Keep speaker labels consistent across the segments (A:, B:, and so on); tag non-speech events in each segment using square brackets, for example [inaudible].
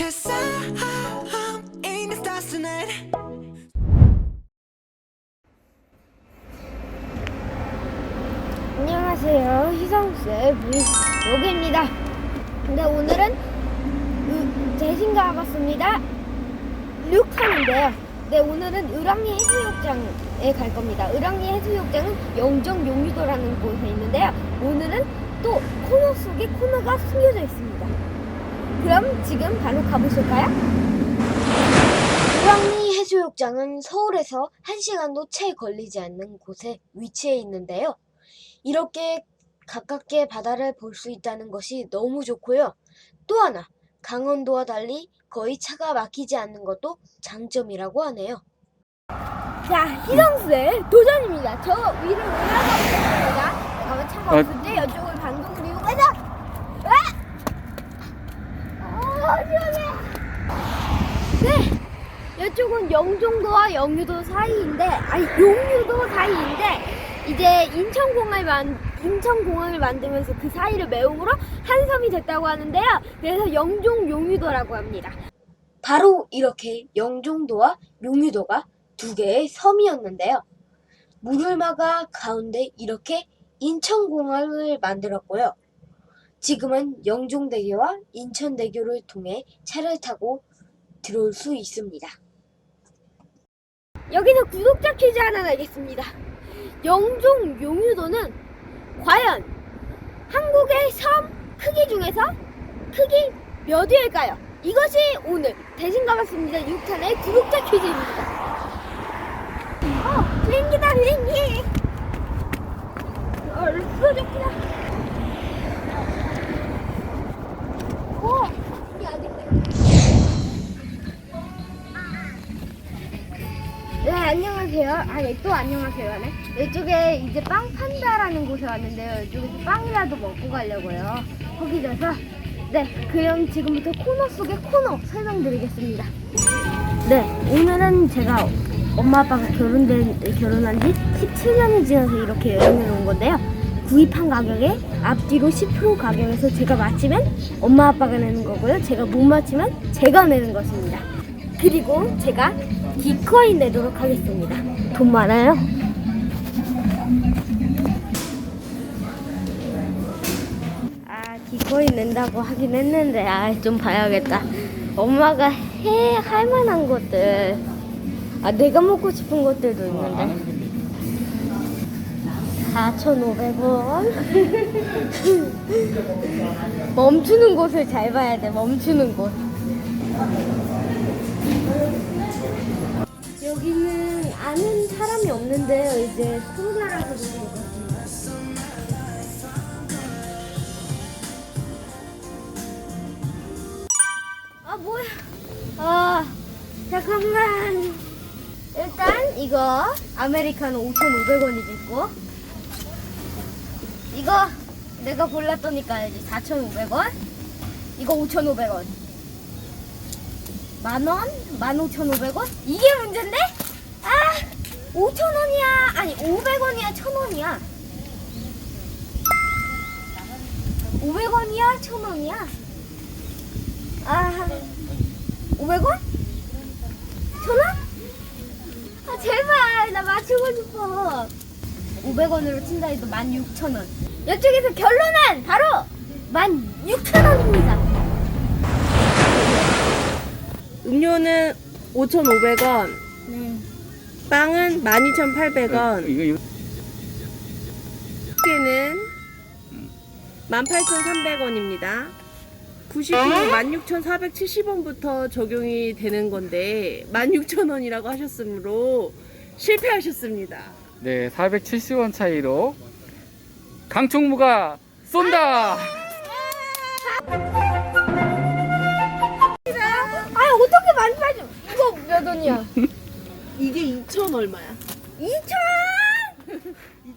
A: Cause I'm in the stars tonight.
B: 안녕하세요. 희성쌤 브이로그입니다. 근데 오늘은 의- 대신가 와봤습니다. 륙하는데요. 네, 오늘은 을왕리 해수욕장에 갈 겁니다. 을왕리 해수욕장은 영정 용유도라는 곳에 있는데요. 오늘은 또 코너 속에 코너가 숨겨져 있습니다. 그럼 지금 바로 가보실까요? 을왕리 해수욕장은 서울에서 1시간도 채 걸리지 않는 곳에 위치해 있는데요. 이렇게 가깝게 바다를 볼 수 있다는 것이 너무 좋고요. 또 하나, 강원도와 달리 거의 차가 막히지 않는 것도 장점이라고 하네요. 자, 희성스의 도전입니다. 저 위로 올라가 보겠습니다. 잠깐만 차가
C: 아.
B: 없을 때 이쪽을 방금 그리고 가자! 아! 어, 시원해! 네! 이쪽은 영종도와 영유도 사이인데, 아니, 용유도 사이인데, 이제 인천공항을 만 인천공항을 만들면서 그 사이를 메움으로 한 섬이 됐다고 하는데요. 그래서 영종 용유도라고 합니다. 바로 이렇게 영종도와 용유도가 두 개의 섬이었는데요. 물을 막아 가운데 이렇게 인천공항을 만들었고요. 지금은 영종대교와 인천대교를 통해 차를 타고 들어올 수 있습니다. 여기서 구독자 퀴즈 하나 내겠습니다. 영종 용유도는 과연 한국의 섬 크기 중에서 크기 몇 위일까요? 이것이 오늘 대신 가봤습니다 6탄의 구독자 퀴즈입니다. 어, 비행기다 비행기. 얼쑤 좋구나. 오, 우리 아직 네, 안녕하세요. 아니, 또 안녕하세요. 네. 이쪽에 이제 빵 판다라는 곳에 왔는데요. 이쪽에서 빵이라도 먹고 가려고요. 거기 가서. 네, 그럼 지금부터 코너 속의 코너 설명드리겠습니다. 네, 오늘은 제가 엄마 아빠가 결혼된, 결혼한 지 17년이 지나서 이렇게 여행을 온 건데요. 구입한 가격에 앞뒤로 10% 가격에서 제가 맞히면 엄마 아빠가 내는 거고요. 제가 못 맞히면 제가 내는 것입니다. 그리고 제가 기꺼이 내도록 하겠습니다. 돈 많아요? 아, 기꺼이 낸다고 하긴 했는데, 아, 좀 봐야겠다. 엄마가 해, 할 만한 것들. 아, 내가 먹고 싶은 것들도 있는데. 4,500원. [laughs] 멈추는 곳을 잘 봐야 돼, 멈추는 곳. 여기는 아는 사람이 없는데요. 이제 코로나라서 그런 것 같습니다. 아 뭐야? 아 잠깐만. 일단 이거 아메리카노 5,500원이겠고 이거 내가 골랐더니까 알지 4,500원 이거 5,500원 만원? 15,500원? 이게 문제인데? 아! 5,000원이야. 아니, 500원이야, 1,000원이야. 500원이야, 1,000원이야. 아, 500원? 1,000원? 아, 제발. 나 맞추고 싶어. 500원으로 친다 해도 16,000원. 이쪽에서 결론은 바로 16,000원입니다.
D: 음료는 5,500원,
B: 네.
D: 빵은 12,800원,
C: 이거 이거
D: 깨는 18,300원입니다. 90분 16,470원부터 적용이 되는 건데 16,000원이라고 하셨으므로 실패하셨습니다.
C: 네 470원 차이로 강총무가 쏜다.
B: 아 어떻게 많이 팔죠? 이거 몇 원이야? [laughs]
D: 이게 2,000 얼마야?
B: 2천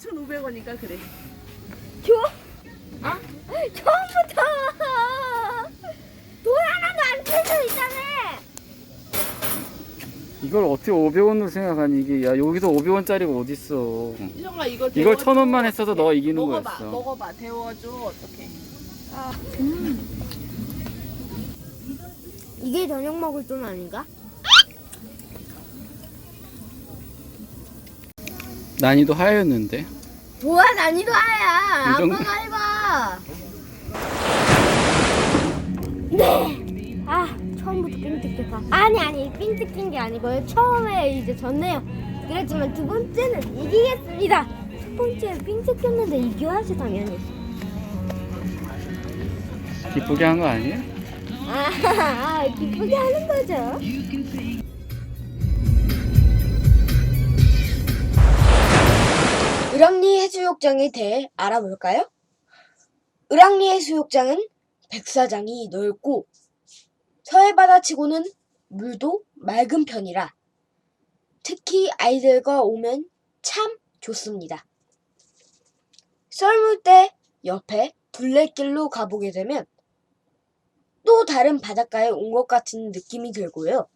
D: 2,500원이니까 [laughs] 그래.
B: 줘? 아처음부터 돈 하나도 안 떼져 있다네.
C: 이걸 어떻게 500원으로 생각하니 이게 야 여기서 500원짜리가 어딨어.
D: 희정아 이거
C: 이걸
D: 데워줘.
C: 천 원만 했어도 너 이기는
D: 먹어봐,
C: 거였어.
D: 먹어봐, 데워줘 어떡해.
B: 이게 이게 저녁 먹을 돈 아닌가?
C: 난이도 하였는데.
B: 뭐야 난이도 하야
C: 이 정도-
B: 아빠가 해봐 네! 아 처음부터 삥 뜯겼다 아니 아니 삥 뜯긴 게 아니고요 처음에 이제 졌네요. 그렇지만 두 번째는 이기겠습니다. 첫 번째 삥 뜯겼는데 이겨야지 당연히.
C: 기쁘게 한 거 아니야?
B: 아, [laughs] 아 기쁘게 하는 거죠.
E: 을왕리 해수욕장에 대해 알아볼까요? 을왕리 해수욕장은 백사장이 넓고 서해바다치고는 물도 맑은 편이라 특히 아이들과 오면 참 좋습니다. 썰물 때 옆에 둘레길로 가보게 되면 또 다른 바닷가에 온 것 같은 느낌이 들고요.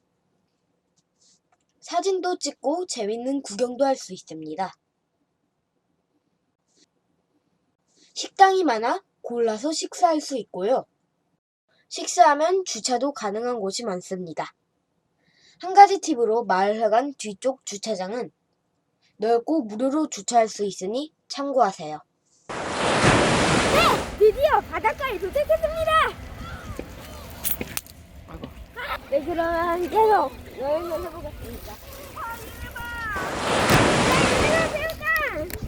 E: 사진도 찍고 재밌는 구경도 할 수 있습니다. 식당이 많아 골라서 식사할 수 있고요. 식사하면 주차도 가능한 곳이 많습니다. 한 가지 팁으로 마을회관 뒤쪽 주차장은 넓고 무료로 주차할 수 있으니 참고하세요.
B: 드디어 바닷가에 도착했습니다 네 그러면 계속 여행을 해보겠습니다 네, 새우깡!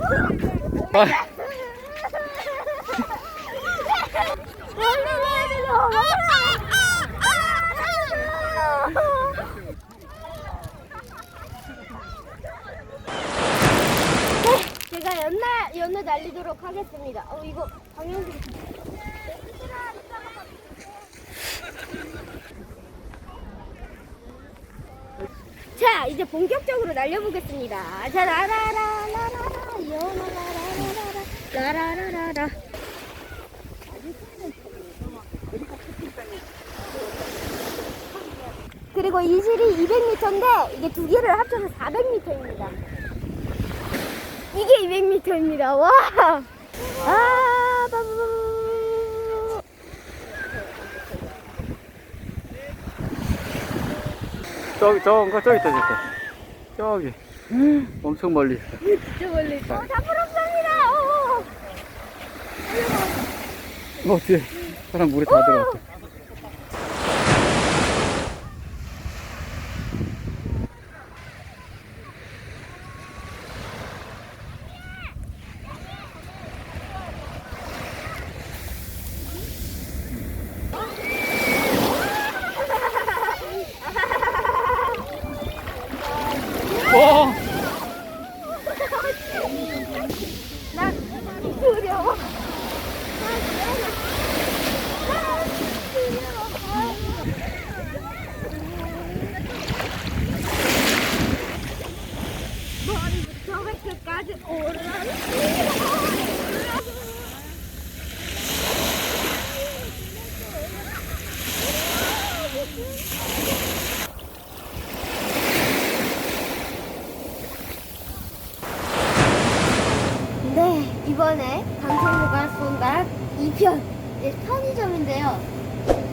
C: 아,
B: 네, 제가 연날 연을 날리도록 하겠습니다. 어 이거 방영도 자 이제 본격적으로 날려보겠습니다. 자 라라라라라라 연라라 라라라 라라라라라 그리고 이 실이 200m인데 이게 두 개를 합쳐서 400m입니다. 이게 200m입니다. 와! 아, 바바바바.
C: 저기, 저, 저기 있다, 저기. 저기. 엄청 멀리 있어.
B: 진짜 멀리 있어. 어,습니다. 어, 어.
C: 어, 뒤에 사람 물에 다 들어갔다. 와!
B: 나 두려워. 머리부터 발끝까지 오르락. 네, 이번에 방송국가 쏜다 2편 네, 편의점인데요.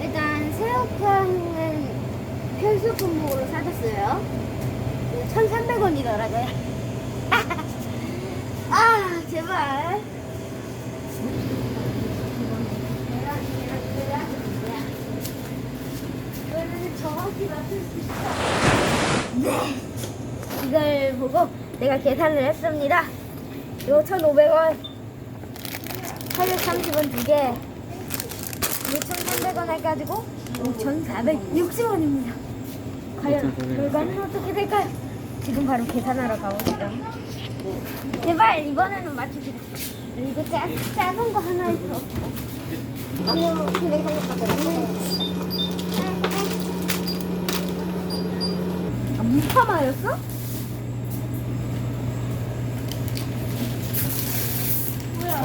B: 일단 새우깡은 편수품목으로 사줬어요. 1,300원이더라고요. [laughs] 아, 제발. 네. 이걸 보고 내가 계산을 했습니다. 이거 1,500원, 830원 두 개, 6,300원 해가지고 5,460원입니다. 과연
C: 5,460.
B: 결과는 어떻게 될까요? 지금 바로 계산하러 가보시죠. 제발 이번에는 맞추시다. 이거 짜, 작은 거 하나 있어. 아니요, 생각하거든요. 아, 무파마였어?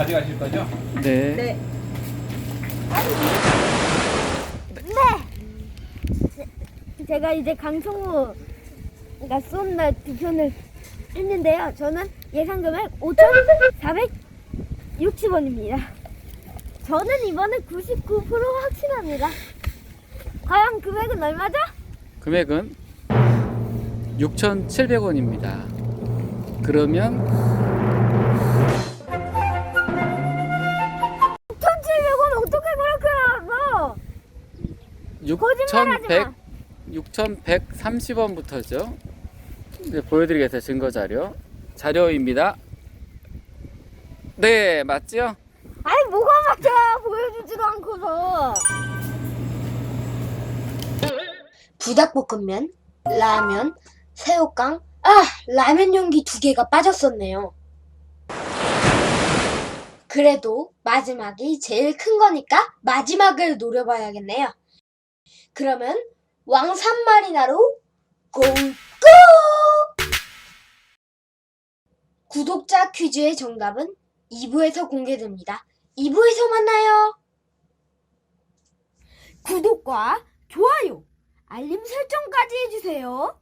F: 가져가실 거죠?
C: 네.
D: 네.
B: 네. 제가 이제 강성우가 쏜다 두 편을 했는데요. 저는 예상 금액 5,460원입니다. 저는 이번에 99% 확신합니다. 과연 금액은 얼마죠?
C: 금액은 6,700원입니다. 그러면 6,100,
B: 마.
C: 6,130원부터죠. 이제 보여드리겠습니다. 증거 자료. 자료입니다. 네, 맞죠?
B: 아니 뭐가 맞아 보여주지도 않고서
E: 부닭볶음면, 라면, 새우깡, 아, 라면 용기 두 개가 빠졌었네요. 그래도 마지막이 제일 큰 거니까 마지막을 노려봐야겠네요. 그러면 왕산마리나로 고고! 구독자 퀴즈의 정답은 2부에서 공개됩니다. 2부에서 만나요.
B: 구독과 좋아요 알림 설정까지 해주세요